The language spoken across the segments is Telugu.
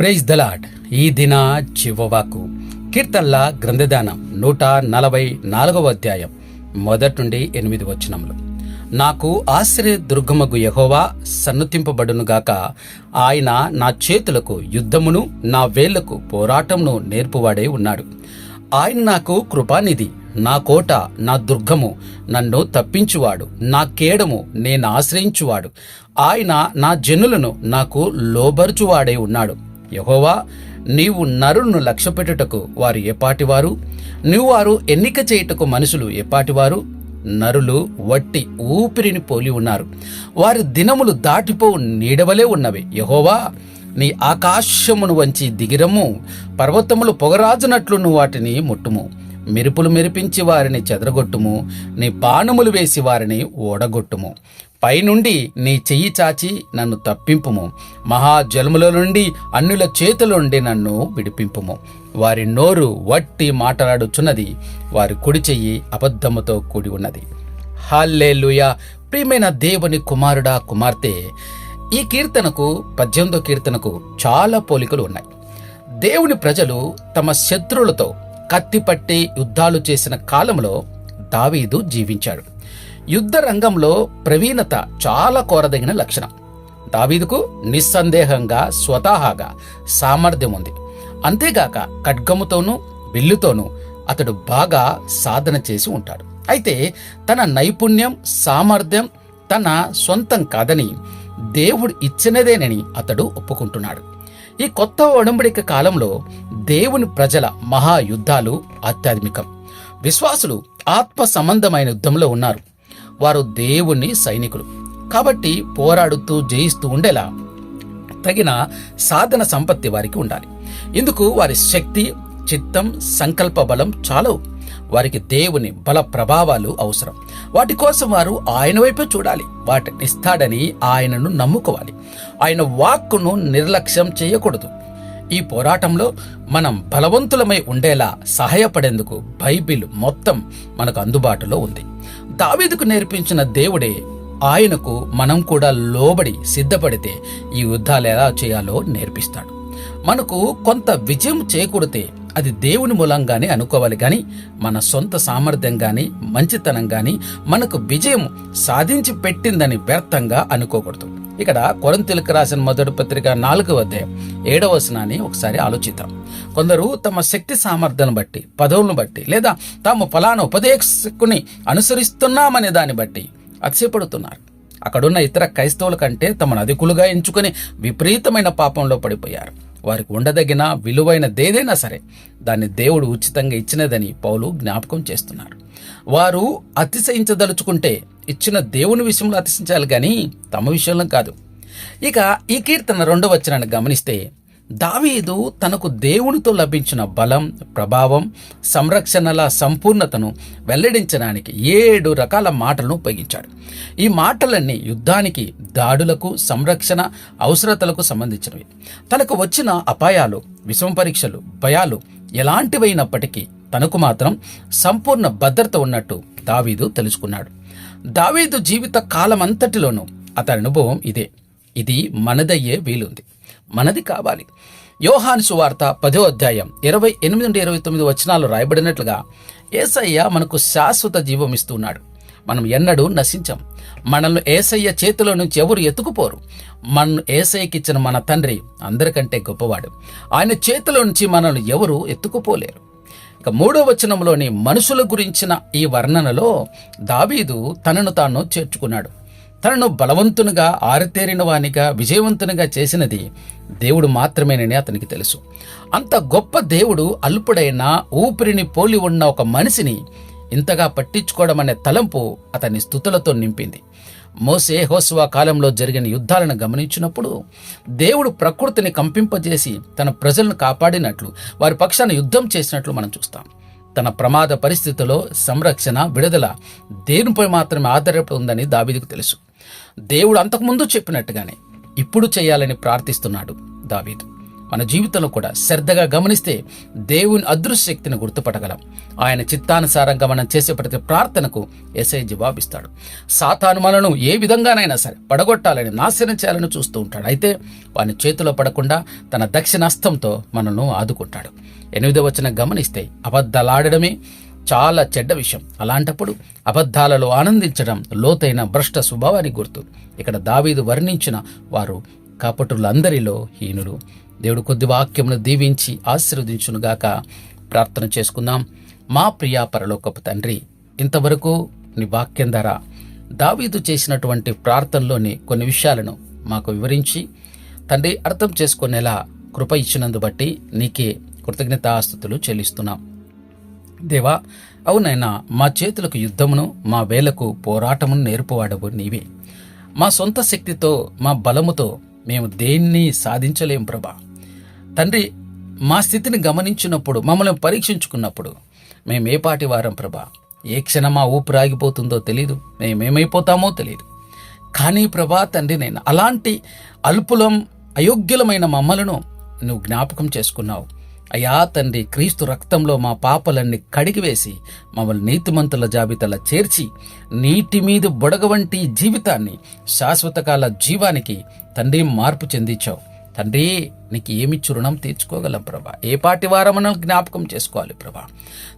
ప్రైజ్ దలాడ్ ఈ దిన చివవాకు. కీర్తనల గ్రంథదానం నూట నలభై నాలుగవ అధ్యాయం మొదటి నుండి ఎనిమిది వచనములు. నాకు ఆశ్రయ దుర్గమగు యహోవా సన్నతింపబడునుగాక ఆయన నా చేతులకు యుద్ధమును నా వేళ్ళకు పోరాటమును నేర్పువాడే ఉన్నాడు. ఆయన నాకు కృపానిధి నా కోట నా దుర్గము నన్ను తప్పించువాడు నా కేడము నేను ఆశ్రయించువాడు. ఆయన నా జనులను నాకు లోబరుచువాడే ఉన్నాడు. యహోవా నీవు నరులను లక్ష్యపెట్టుటకు వారు ఎపాటివారు. నీవు వారు ఎన్నిక చేయుటకు మనుషులు ఎపాటివారు. నరులు వట్టి ఊపిరిని పోలి ఉన్నారు. వారి దినములు దాటిపోవు నీడవలే ఉన్నవి. యహోవా నీ ఆకాశమును వంచి దిగిరము. పర్వతములు పొగరాజునట్లు నువ్వు వాటిని ముట్టుము. మెరుపులు మెరిపించి వారిని చెదరగొట్టుము. నీ బాణములు వేసి వారిని ఓడగొట్టుము. పైనుండి నీ చెయ్యి చాచి నన్ను తప్పింపుము. మహాజలముల నుండి అన్నుల చేతుల నుండి నన్ను విడిపింపుము. వారి నోరు వట్టి మాట్లాడుచున్నది. వారి కుడి చెయ్యి అబద్ధముతో కూడి ఉన్నది. హాల్లేలుయా! ప్రియమైన దేవుని కుమారుడా కుమార్తె! ఈ కీర్తనకు పద్దెనిమిదో కీర్తనకు చాలా పోలికలు ఉన్నాయి. దేవుని ప్రజలు తమ శత్రువులతో కత్తిపట్టి యుద్ధాలు చేసిన కాలంలో దావీదు జీవించాడు. యుద్ధ రంగంలో ప్రవీణత చాలా కోరదగిన లక్షణం. దావీదుకు నిస్సందేహంగా స్వతహాగా సామర్థ్యం ఉంది. అంతేగాక ఖడ్గముతోనూ విల్లుతోనూ అతడు బాగా సాధన చేసి ఉంటాడు. అయితే తన నైపుణ్యం సామర్థ్యం తన సొంతం కాదని దేవుడు ఇచ్చినదేనని అతడు ఒప్పుకుంటున్నాడు. ఈ కొత్త ఒడంబడిక కాలంలో దేవుని ప్రజల మహాయుద్ధాలు ఆధ్యాత్మికం. విశ్వాసులు ఆత్మ సంబంధమైన యుద్ధంలో ఉన్నారు. వారు దేవుని సైనికులు. కాబట్టి పోరాడుతూ జయిస్తూ ఉండేలా తగిన సాధన సంపత్తి వారికి ఉండాలి. ఇందుకు వారి శక్తి చిత్తం సంకల్ప బలం చాలవు. వారికి దేవుని బల ప్రభావాలు అవసరం. వాటి కోసం వారు ఆయన వైపే చూడాలి. వాటిని ఇస్తాడని ఆయనను నమ్ముకోవాలి. ఆయన వాక్కును నిర్లక్ష్యం చేయకూడదు. ఈ పోరాటంలో మనం బలవంతులమై ఉండేలా సహాయపడేందుకు బైబిల్ మొత్తం మనకు అందుబాటులో ఉంది. దావీదుకు నేర్పించిన దేవుడే ఆయనకు మనం కూడా లోబడి సిద్ధపడితే ఈ యుద్ధాలు ఎలా చేయాలో నేర్పిస్తాడు. మనకు కొంత విజయం చేకూడితే అది దేవుని మూలంగానే అనుకోవాలి కానీ మన సొంత సామర్థ్యం గాని మంచితనం గాని మనకు విజయం సాధించి పెట్టిందని వ్యర్థంగా అనుకోకూడదు. ఇక్కడ కొరంతెలకు రాసిన మొదటి పత్రిక నాలుగవ అధ్యాయం ఏడవ వచనాన్ని ఒకసారి ఆలోచిద్దాం. కొందరు తమ శక్తి సామర్థ్యం బట్టి పదవులను బట్టి లేదా తాము ఫలానా ఉపదేశకుని అనుసరిస్తున్నామనే దాన్ని బట్టి అతిశయపడుతున్నారు. అక్కడున్న ఇతర క్రైస్తవుల కంటే తమను అధికులుగా ఎంచుకుని విపరీతమైన పాపంలో పడిపోయారు. వారికి ఉండదగిన విలువైన దేదైనా సరే దాన్ని దేవుడు ఉచితంగా ఇచ్చినదని పౌలు జ్ఞాపకం చేస్తున్నారు. వారు అతిశయించదలుచుకుంటే ఇచ్చిన దేవుని విషయంలో అతిశించాలి కానీ తమ విషయంలో కాదు. ఇక ఈ కీర్తన రెండో వచనాన్ని గమనిస్తే దావీదు తనకు దేవునితో లభించిన బలం ప్రభావం సంరక్షణల సంపూర్ణతను వెల్లడించడానికి ఏడు రకాల మాటలను ఉపయోగించాడు. ఈ మాటలన్నీ యుద్ధానికి దాడులకు సంరక్షణ అవసరతలకు సంబంధించినవి. తనకు వచ్చిన అపాయాలు విషమ పరీక్షలు భయాలు ఎలాంటివైనప్పటికీ తనకు మాత్రం సంపూర్ణ భద్రత ఉన్నట్టు దావీదు తెలుసుకున్నాడు. దావీదు జీవిత కాలమంతటిలోనూ అతని అనుభవం ఇదే. ఇది మనదయ్యే వీలుంది. మనది కావాలి. యోహాను సువార్త పదో అధ్యాయం ఇరవై ఎనిమిది నుండి ఇరవై తొమ్మిది వచనాలు రాయబడినట్లుగా ఏసయ్య మనకు శాశ్వత జీవం ఇస్తున్నాడు. మనం ఎన్నడూ నశించం. మనల్ని ఏసయ్య చేతిలో నుంచి ఎవరు ఎత్తుకుపోరు. మన ఏసయ్యకిచ్చిన మన తండ్రి అందరికంటే గొప్పవాడు. ఆయన చేతిలో నుంచి మనల్ని ఎవరు ఎత్తుకుపోలేరు. ఇక మూడో వచనంలోని మనుషుల గురించిన ఈ వర్ణనలో దావీదు తనను తాను చేర్చుకున్నాడు. తనను బలవంతునిగా ఆరితేరిన వానిగా విజయవంతునిగా చేసినది దేవుడు మాత్రమేనని అతనికి తెలుసు. అంత గొప్ప దేవుడు అల్పుడైన ఊపిరిని పోలి ఉన్న ఒక మనిషిని ఇంతగా పట్టించుకోవడం అనే తలంపు అతని స్థుతులతో నింపింది. మోసే హోస్వా కాలంలో జరిగిన యుద్ధాలను గమనించినప్పుడు దేవుడు ప్రకృతిని కంపింపజేసి తన ప్రజలను కాపాడినట్లు వారి పక్షాన యుద్ధం చేసినట్లు మనం చూస్తాం. తన ప్రమాద పరిస్థితిలో సంరక్షణ విడుదల దేవునిపై మాత్రమే ఆధారపడి ఉందని దావీదుకు తెలుసు. దేవుడు అంతకుముందు చెప్పినట్టుగానే ఇప్పుడు చేయాలని ప్రార్థిస్తున్నాడు దావీదు. మన జీవితంలో కూడా శ్రద్ధగా గమనిస్తే దేవుని అదృశ్య శక్తిని గుర్తుపట్టగలం. ఆయన చిత్తానుసారంగా మనం చేసే ప్రతి ప్రార్థనకు ఎస్ఐ జవాబిస్తాడు. సాతాను మనను ఏ విధంగానైనా సరే పడగొట్టాలని నాశనం చేయాలని చూస్తూ ఉంటాడు. అయితే వాని చేతిలో పడకుండా తన దక్షిణాస్తంతో మనను ఆదుకుంటాడు. ఎనిమిదో వచ్చిన గమనిస్తే అబద్ధాలాడడమే చాలా చెడ్డ విషయం. అలాంటప్పుడు అబద్ధాలలో ఆనందించడం లోతైన భ్రష్ట స్వభావానికి గుర్తు. ఇక్కడ దావీదు వర్ణించిన వారు కపటులందరిలో హీనులు. దేవుడు కొద్ది వాక్యమును దీవించి ఆశీర్వదించునుగాక. ప్రార్థన చేసుకుందాం. మా ప్రియా పరలోకపు తండ్రి ఇంతవరకు నీ వాక్యం ద్వారా దావీదు చేసినటువంటి ప్రార్థనలోని కొన్ని విషయాలను మాకు వివరించి తండ్రి అర్థం చేసుకునేలా కృప ఇచ్చినందు బట్టి నీకే కృతజ్ఞతాస్తుతులు చెల్లిస్తున్నాం. దేవా అవునైనా మా చేతులకు యుద్ధమును మా వేలకు పోరాటమును నేర్పువాడవు నీవే. మా సొంత శక్తితో మా బలముతో మేము దేన్ని సాధించలేం ప్రభా. తండ్రి మా స్థితిని గమనించినప్పుడు మమ్మల్ని పరీక్షించుకున్నప్పుడు మేము ఏ పాటి వారం ప్రభా? ఏ క్షణం మా ఊపిరి ఆగిపోతుందో తెలియదు మేమేమైపోతామో తెలియదు కానీ ప్రభా తండ్రి నేను అలాంటి అల్పులం అయోగ్యులమైన మమ్మలను నువ్వు జ్ఞాపకం చేసుకున్నావు. అయా తండ్రి క్రీస్తు రక్తంలో మా పాపలన్నీ కడిగివేసి మమ్మల్ని నీతిమంతుల జాబితాలో చేర్చి నీటి మీద బుడగ వంటి జీవితాన్ని శాశ్వతకాల జీవానికి తండ్రి మార్పు చెందించావు. తండ్రి నీకు ఏమిచ్చి రుణం తీర్చుకోగలం ప్రభా. ఏ పాటి వారమనం జ్ఞాపకం చేసుకోవాలి ప్రభా.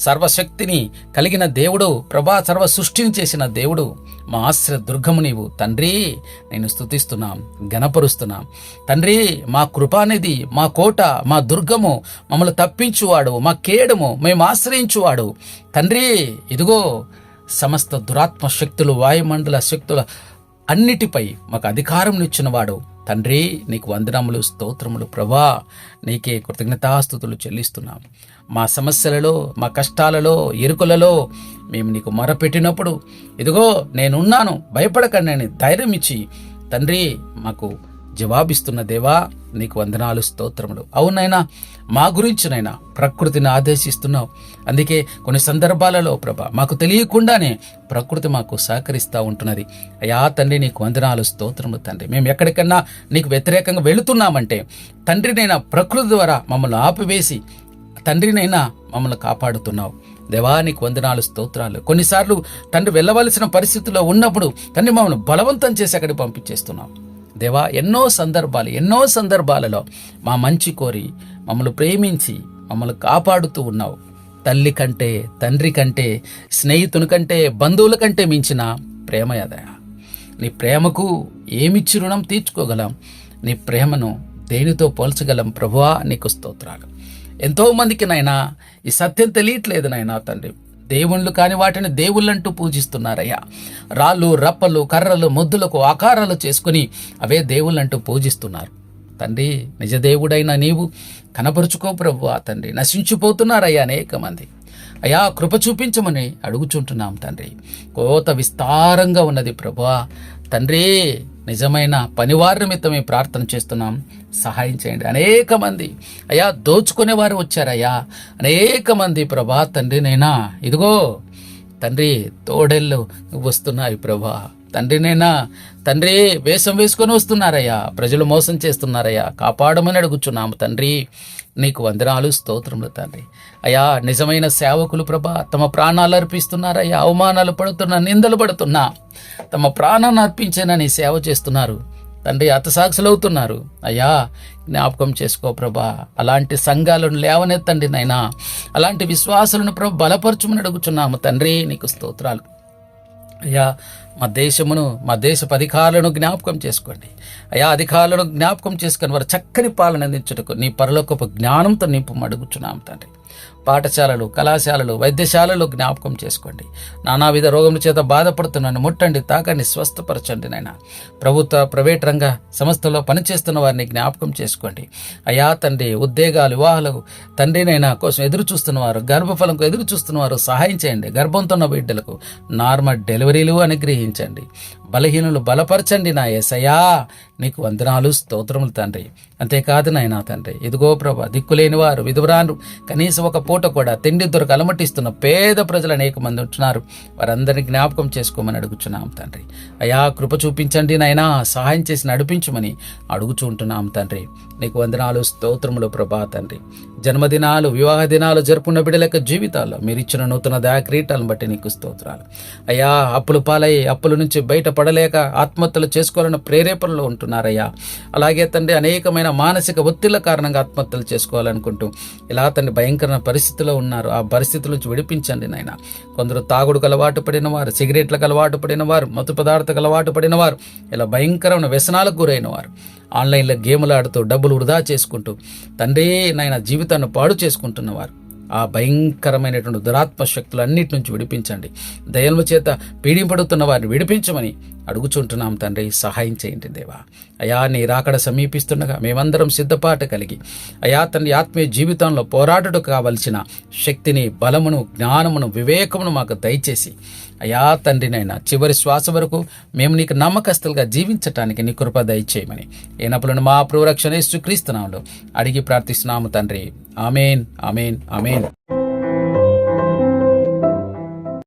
సర్వశక్తిని కలిగిన దేవుడు ప్రభా సర్వ సృష్టిని చేసిన దేవుడు మా ఆశ్రయ దుర్గము నీవు. తండ్రి నేను స్తుతిస్తున్నాం గణపరుస్తున్నాం తండ్రి మా కృపానిధి మా కోట మా దుర్గము మమ్మల్ని తప్పించువాడు మా కేడము మేము ఆశ్రయించువాడు. తండ్రి ఇదిగో సమస్త దురాత్మ శక్తులు వాయుమండల శక్తుల అన్నిటిపై మాకు అధికారం ఇచ్చినవాడు తండ్రి నీకు వందనములు స్తోత్రములు ప్రభా. నీకే కృతజ్ఞతాస్థుతులు చెల్లిస్తున్నాం మా సమస్యలలో మా కష్టాలలో ఎరుకులలో మేము నీకు మొరపెట్టినప్పుడు ఇదిగో నేనున్నాను భయపడకండి అని ధైర్యం ఇచ్చి తండ్రి మాకు జవాబిస్తున్న దేవా నీకు వందనాలు స్తోత్రములు. అవునైనా మా గురించినైనా ప్రకృతిని ఆదేశిస్తున్నావు. అందుకే కొన్ని సందర్భాలలో ప్రభ మాకు తెలియకుండానే ప్రకృతి మాకు సహకరిస్తూ ఉంటున్నది. అయా తండ్రి నీకు వందనాలు స్తోత్రము తండ్రి. మేము ఎక్కడికన్నా నీకు వ్యతిరేకంగా వెళుతున్నామంటే తండ్రినైనా ప్రకృతి ద్వారా మమ్మల్ని ఆపివేసి తండ్రినైనా మమ్మల్ని కాపాడుతున్నావు. దేవానికి వందనాలు స్తోత్రాలు. కొన్నిసార్లు తండ్రి వెళ్ళవలసిన పరిస్థితుల్లో ఉన్నప్పుడు తండ్రి మమ్మల్ని బలవంతం చేసి అక్కడికి పంపించేస్తున్నావు. దేవా ఎన్నో సందర్భాలు ఎన్నో సందర్భాలలో మా మంచి కోరి మమ్మల్ని ప్రేమించి మమ్మల్ని కాపాడుతూ ఉన్నావు. తల్లి కంటే తండ్రి కంటే స్నేహితుని కంటే బంధువుల కంటే మించిన ప్రేమ ఎదయా నీ ప్రేమకు ఏమిచ్చి రుణం తీర్చుకోగలం? నీ ప్రేమను దేనితో పోల్చగలం ప్రభువా? నీకు స్తోత్రాలు. ఎంతోమందికి నాయన ఈ సత్యం తెలియట్లేదు నాయనా తండ్రి. దేవుళ్ళు కాని వాటిని దేవుళ్ళంటూ పూజిస్తున్నారయ్యా. రాళ్ళు రప్పలు కర్రలు ముద్దులకు ఆకారాలు చేసుకుని అవే దేవుళ్ళంటూ పూజిస్తున్నారు. తండ్రి నిజదేవుడైన నీవు కనపరుచుకో ప్రభు తండ్రి. నశించిపోతున్నారయ్యా అనేక మంది. అయా కృప చూపించమని అడుగుచుంటున్నాం తండ్రి. కోత విస్తారంగా ఉన్నది ప్రభు తండ్రి నిజమైన పనివారి నిమిత్తమే ప్రార్థన చేస్తున్నాం. సహాయం చేయండి. అనేక మంది. అయ్యా దోచుకునేవారు వచ్చారయ్యా. అనేక మంది ప్రభా తండ్రి నైనా? ఇదిగో తండ్రి తోడెళ్ళు వస్తున్నాయి ప్రభా. తండ్రినైనా తండ్రి వేషం వేసుకొని వస్తున్నారయ్యా. ప్రజలు మోసం చేస్తున్నారయ్యా. కాపాడమని అడుగుచున్నాము తండ్రి. నీకు వందనాలు స్తోత్రములు తండ్రి. అయ్యా నిజమైన సేవకులు ప్రభా తమ ప్రాణాలు అర్పిస్తున్నారయ్యా. అవమానాలు పడుతున్నా నిందలు పడుతున్నా తమ ప్రాణాన్ని అర్పించేనని సేవ చేస్తున్నారు. తండ్రి అతసాక్షులవుతున్నారు అయ్యా జ్ఞాపకం చేసుకో ప్రభా. అలాంటి సంఘాలను లేవనెత్తండి నైనా అలాంటి విశ్వాసాలను ప్రభు బలపరచుమని అడుగుచున్నాము తండ్రి. నీకు స్తోత్రాలు. అయ్యా మా దేశమును మా దేశపు అధికారులను జ్ఞాపకం చేసుకోండి. అయా అధికారులను జ్ఞాపకం చేసుకొని వారు చక్కని పాలన అందించుటకు నీ పరలోకపు జ్ఞానంతో నింపు అడుగుచున్నాం తండ్రి. పాఠశాలలు కళాశాలలు వైద్యశాలలు జ్ఞాపకం చేసుకోండి. నానావిధ రోగముల చేత బాధపడుతున్నాను ముట్టండి తాకండి స్వస్థపరచండి నాయన. ప్రభుత్వ ప్రైవేట్ రంగ సంస్థలో పనిచేస్తున్న వారిని జ్ఞాపకం చేసుకోండి. అయా తండ్రి ఉద్యోగాలు వివాహాలు తండ్రినైనా కోసం ఎదురు చూస్తున్నవారు గర్భఫలంకు ఎదురు చూస్తున్నవారు సహాయం చేయండి. గర్భంతో ఉన్న బిడ్డలకు నార్మల్ డెలివరీలు అనుగ్రహించండి. బలహీనులు బలపరచండి నా ఏసయ్యా. నీకు వందనాలు స్తోత్రములు తండ్రి. అంతేకాదు నాయనా తండ్రి. ఇదిగో ప్రభా దిక్కులేని వారు విధురాను కనీసం ఒక పూట కూడా తిండి దొరక అలమటిస్తున్న పేద ప్రజలు అనేక మంది ఉంటున్నారు. వారందరినీ జ్ఞాపకం చేసుకోమని అడుగుచున్నాం తండ్రి. అయా కృప చూపించండి నాయనా. సహాయం చేసి నడిపించమని అడుగుచూ ఉంటున్నాం తండ్రి. నీకు వందనాలు స్తోత్రములు ప్రభా తండ్రి. జన్మదినాలు వివాహ దినాలు జరుపుకున్న బిడ్డల యొక్క జీవితాల్లో మీరు ఇచ్చిన నూతన దయా క్రీటాలను బట్టి నీకు స్తోత్రాలు. అయ్యా అప్పులు పాలై అప్పుల నుంచి బయట పడలేక ఆత్మహత్యలు చేసుకోవాలన్న ప్రేరేపణలో ఉంటున్నారయ్యా. అలాగే తండ్రి అనేకమైన మానసిక ఒత్తిళ్ళ కారణంగా ఆత్మహత్యలు చేసుకోవాలనుకుంటూ ఇలా తండ్రి భయంకరమైన పరిస్థితిలో ఉన్నారు. ఆ పరిస్థితుల నుంచి విడిపించండి నాయన. కొందరు తాగుడుకు అలవాటు పడిన వారు సిగరెట్లకు అలవాటు పడిన వారు మత్తు పదార్థకు అలవాటు పడిన వారు ఇలా భయంకరమైన వ్యసనాలకు గురైన వారు ఆన్లైన్లో గేములు ఆడుతూ డబ్బులు వృధా చేసుకుంటూ తండ్రి నాయన జీవితాన్ని పాడు చేసుకుంటున్నవారు. ఆ భయంకరమైనటువంటి దురాత్మ శక్తులు అన్నిటి నుంచి విడిపించండి. దయల చేత పీడింపడుతున్న వారిని విడిపించమని అడుగుచుంటున్నాం తండ్రి సహాయం చేయండి దేవా. అయా నీ రాకడ సమీపిస్తుండగా మేమందరం సిద్ధపాటు కలిగి అయా తండ్రి ఆత్మీయ జీవితంలో పోరాటకు కావలసిన శక్తిని బలమును జ్ఞానమును వివేకమును మాకు దయచేసి అయా తండ్రినైనా చివరి శ్వాస వరకు మేము నీకు నమ్మకస్తులుగా జీవించటానికి నీ కృప దయచేయమని ఏనప్పులను మా ప్రవరక్షణ క్రీస్తునామంలో అడిగి ప్రార్థిస్తున్నాము తండ్రి. ఆమెన్ ఆమెన్ ఆమెన్.